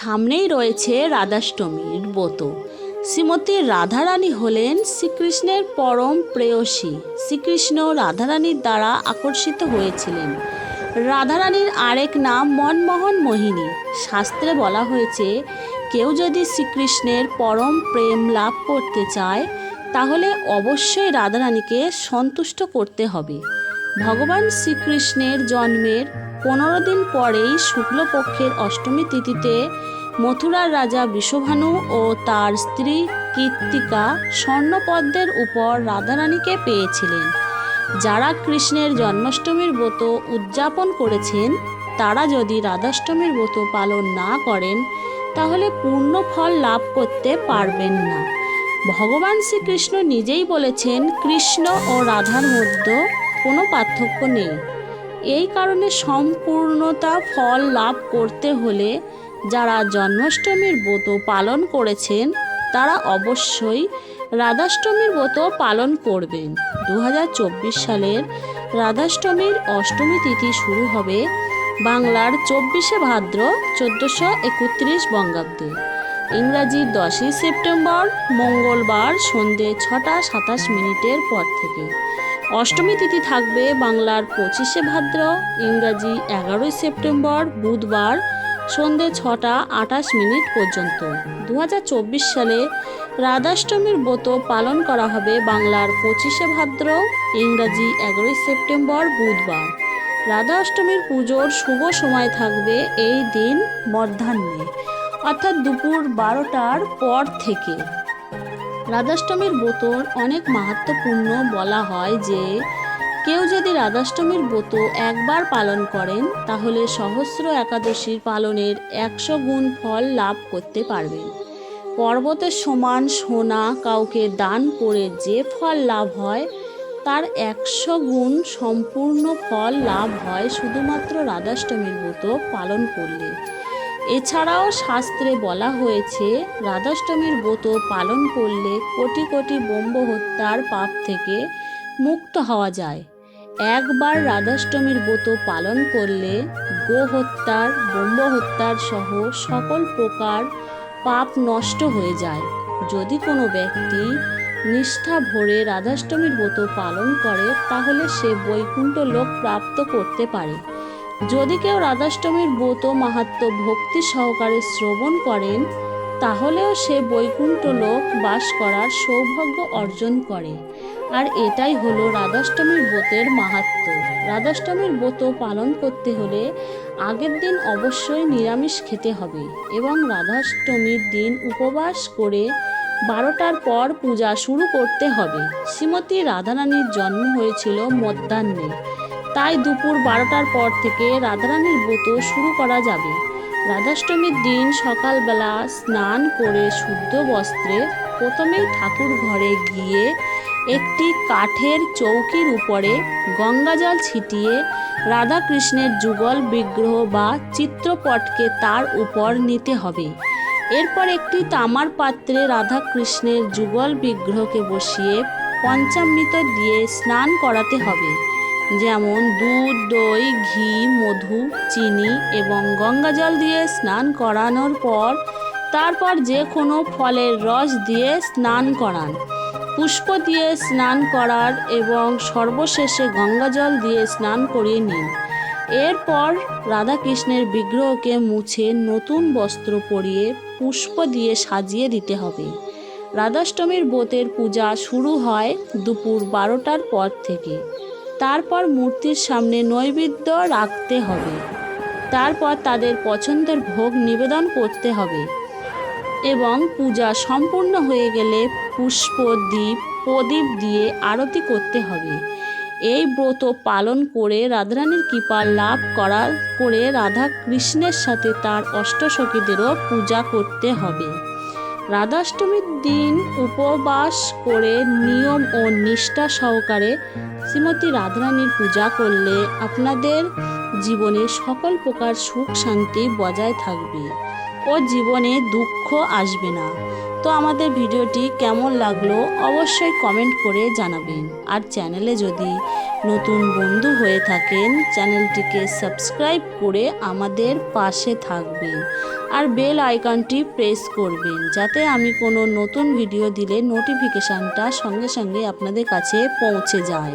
সামনেই রয়েছে রাধাষ্টমীর ব্রত। শ্রীমতী রাধারানী হলেন শ্রীকৃষ্ণের পরম প্রেয়সী। শ্রীকৃষ্ণ রাধারানীর দ্বারা আকর্ষিত হয়েছিলেন। রাধারানীর আরেক নাম মনমোহন মোহিনী। শাস্ত্রে বলা হয়েছে, কেউ যদি শ্রীকৃষ্ণের পরম প্রেম লাভ করতে চায়, তাহলে অবশ্যই রাধারানীকে সন্তুষ্ট করতে হবে। ভগবান শ্রীকৃষ্ণের জন্মের পনেরো দিন পরেই শুক্লপক্ষের অষ্টমী তিথিতে মথুরার রাজা বিশ্বভানু ও তার স্ত্রী কীর্তিকা স্বর্ণপদ্মের উপর রাধারানীকে পেয়েছিলেন। যারা কৃষ্ণের জন্মাষ্টমীর ব্রত উদযাপন করেছেন, তারা যদি রাধাষ্টমীর ব্রত পালন না করেন, তাহলে পূর্ণ ফল লাভ করতে পারবেন না। ভগবান শ্রীকৃষ্ণ নিজেই বলেছেন, কৃষ্ণ ও রাধার মধ্যে কোনো পার্থক্য নেই। এই কারণে সম্পূর্ণতা ফল লাভ করতে হলে যারা জন্মাষ্টমীর ব্রত পালন করেছেন, তারা অবশ্যই রাধাষ্টমীর ব্রত পালন করবেন। দু হাজার চব্বিশ সালের রাধাষ্টমীর অষ্টমী তিথি শুরু হবে বাংলার চব্বিশে ভাদ্র চোদ্দোশো একত্রিশ বঙ্গাব্দে। ইংরাজির দশই সেপ্টেম্বর মঙ্গলবার সন্ধে ছটা সাতাশ মিনিটের পর থেকে। অষ্টমী তিথি থাকবে বাংলার পঁচিশে ভাদ্র, ইংরাজি এগারোই সেপ্টেম্বর, বুধবার সন্ধে ছটা আটাশ মিনিট পর্যন্ত। দু হাজার চব্বিশ সালে রাধাষ্টমীর ব্রত পালন করা হবে বাংলার পঁচিশে ভাদ্র, ইংরাজি এগারোই সেপ্টেম্বর, বুধবার। রাধা অষ্টমীর পুজোর শুভ সময় থাকবে এই দিন মধ্যাহ্নে, অর্থাৎ দুপুর বারোটার পর থেকে। রাধাষ্টমীর ব্রতর অনেক মাহাত্মপূর্ণ বলা হয় যে, কেউ যদি রাধাষ্টমীর ব্রত একবার পালন করেন, তাহলে সহস্র একাদশীর পালনের একশো গুণ ফল লাভ করতে পারবেন। পর্বতের সমান সোনা কাউকে দান করে যে ফল লাভ হয়, তার একশো গুণ সম্পূর্ণ ফল লাভ হয় শুধুমাত্র রাধাষ্টমীর ব্রত পালন করলে। এছাড়াও শাস্ত্রে বলা হয়েছে, রাধাষ্টমীর ব্রত পালন করলে কোটি কোটি ব্রহ্ম হত্যার পাপ থেকে মুক্ত হওয়া যায়। একবার রাধাষ্টমীর ব্রত পালন করলে গো হত্যার, ব্রহ্ম হত্যার সহ সকল প্রকার পাপ নষ্ট হয়ে যায়। যদি কোনো ব্যক্তি নিষ্ঠা ভরে রাধাষ্টমীর ব্রত পালন করে, তাহলে সে বৈকুণ্ঠ লোক প্রাপ্ত করতে পারে। যদি কেউ রাধাষ্টমীর ব্রত মাহাত্ম ভক্তি সহকারে শ্রবণ করেন, তাহলেও সে বৈকুণ্ঠ লোক বাস করার সৌভাগ্য অর্জন করে। আর এটাই হলো রাধাষ্টমীর ব্রতের মাহাত্ম রাধাষ্টমীর ব্রত পালন করতে হলে আগের দিন অবশ্যই নিরামিষ খেতে হবে এবং রাধাষ্টমীর দিন উপবাস করে বারোটার পর পূজা শুরু করতে হবে। শ্রীমতী রাধারানীর জন্ম হয়েছিল মধ্যাহ্নে। তাই দুপুর বারোটার পর থেকে রাধারানীর ব্রত শুরু করা যাবে। রাধাষ্টমীর দিন সকালবেলা স্নান করে শুদ্ধ বস্ত্রে প্রথমেই ঠাকুর ঘরে গিয়ে একটি কাঠের চৌকির উপরে গঙ্গাজল ছিটিয়ে রাধাকৃষ্ণের যুগল বিগ্রহ বা চিত্রপটকে তার উপর নিতে হবে। এরপর একটি তামার পাত্রে রাধাকৃষ্ণের যুগল বিগ্রহকে বসিয়ে পঞ্চামৃত দিয়ে স্নান করাতে হবে। যেমন দুধ, দই, ঘি, মধু, চিনি এবং গঙ্গাজল দিয়ে স্নান করানোর পর তারপর যে কোনো ফলের রস দিয়ে স্নান করান। পুষ্প দিয়ে স্নান করার এবং সর্বশেষে গঙ্গাজল দিয়ে স্নান করিয়ে নিন। এরপর রাধাকৃষ্ণের বিগ্রহকে মুছে নতুন বস্ত্র পরিয়ে পুষ্প দিয়ে সাজিয়ে দিতে হবে। রাধাষ্টমীর ব্রতের পূজা শুরু হয় দুপুর বারোটার পর থেকে। তারপর মূর্তির সামনে নৈবেদ্য রাখতে হবে। তারপর তাদের পছন্দের ভোগ নিবেদন করতে হবে এবং পূজা সম্পূর্ণ হয়ে গেলে পুষ্প দ্বীপ প্রদীপ দিয়ে আরতি করতে হবে। এই ব্রত পালন করে রাধারানীর কৃপা লাভ করার করে রাধা কৃষ্ণের সাথে তার অষ্টসখীদেরও পূজা করতে হবে। রাধাষ্টমীর দিন উপবাস করে নিয়ম ও নিষ্ঠা সহকারে শ্রীমতী রাধারানীর পূজা করলে আপনাদের জীবনে সকল প্রকার সুখ শান্তি বজায় থাকবে ও জীবনে দুঃখ আসবে না। তো আমাদের ভিডিওটি কেমন লাগল অবশ্যই কমেন্ট করে জানাবেন। আর চ্যানেলে যদি নতুন বন্ধু হয়ে থাকেন, চ্যানেলটিকে সাবস্ক্রাইব করে আমাদের পাশে থাকবেন। আর বেল আইকনটি প্রেস করবেন যাতে আমি কোনো নতুন ভিডিও দিলে নোটিফিকেশানটা সঙ্গে সঙ্গে আপনাদের কাছে পৌঁছে যায়।